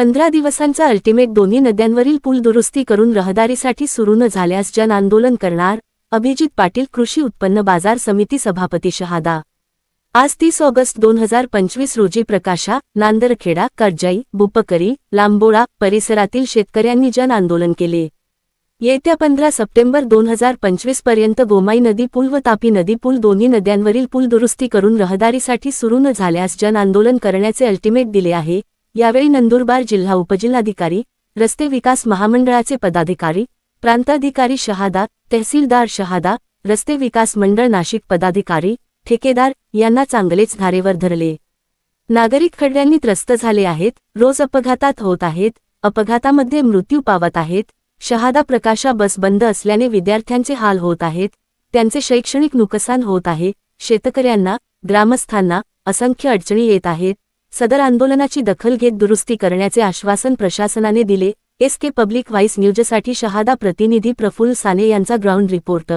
पंधरा दिवसांचा अल्टिमेट दोन्ही नद्यांवरील पूल दुरुस्ती करून रहदारीसाठी सुरू न झाल्यास जन आंदोलन करणार अभिजित पाटील कृषी उत्पन्न बाजार समिती सभापती शहादा. आज तीस ऑगस्ट दोन हजार पंचवीस रोजी प्रकाशा नांदरखेडा करजाई बुपकरी लांबोळा परिसरातील शेतकऱ्यांनी जन आंदोलन केले. येत्या पंधरा सप्टेंबर दोन हजार पंचवीसपर्यंत गोमाई नदी पूल व तापी नदी पूल दोन्ही नद्यांवरील पूल दुरुस्ती करून रहदारीसाठी सुरू न झाल्यास जन आंदोलन करण्याचे अल्टिमेट दिले आहे यावेळी नंदुरबार जिल्हा उपजिल्हाधिकारी रस्ते विकास महामंडळाचे पदाधिकारी प्रांताधिकारी शहादा तहसीलदार शहादा रस्ते विकास मंडळ नाशिक पदाधिकारी ठेकेदार यांना चांगलेच धारेवर धरले. नागरिक खड्ड्यांनी त्रस्त झाले आहेत रोज अपघातात होत आहेत अपघातामध्ये मृत्यू पावत आहेत शहादा प्रकाशा बस बंद असल्याने विद्यार्थ्यांचे हाल होत आहेत त्यांचे शैक्षणिक नुकसान होत आहे शेतकऱ्यांना ग्रामस्थांना असंख्य अडचणी येत आहेत सदर आंदोलनाची दखल घेत दुरुस्ती करण्याचे आश्वासन प्रशासनाने दिले. एस के पब्लिक व्हाईस न्यूजसाठी शहादा प्रतिनिधी प्रफुल्ल साने यांचा ग्राउंड रिपोर्ट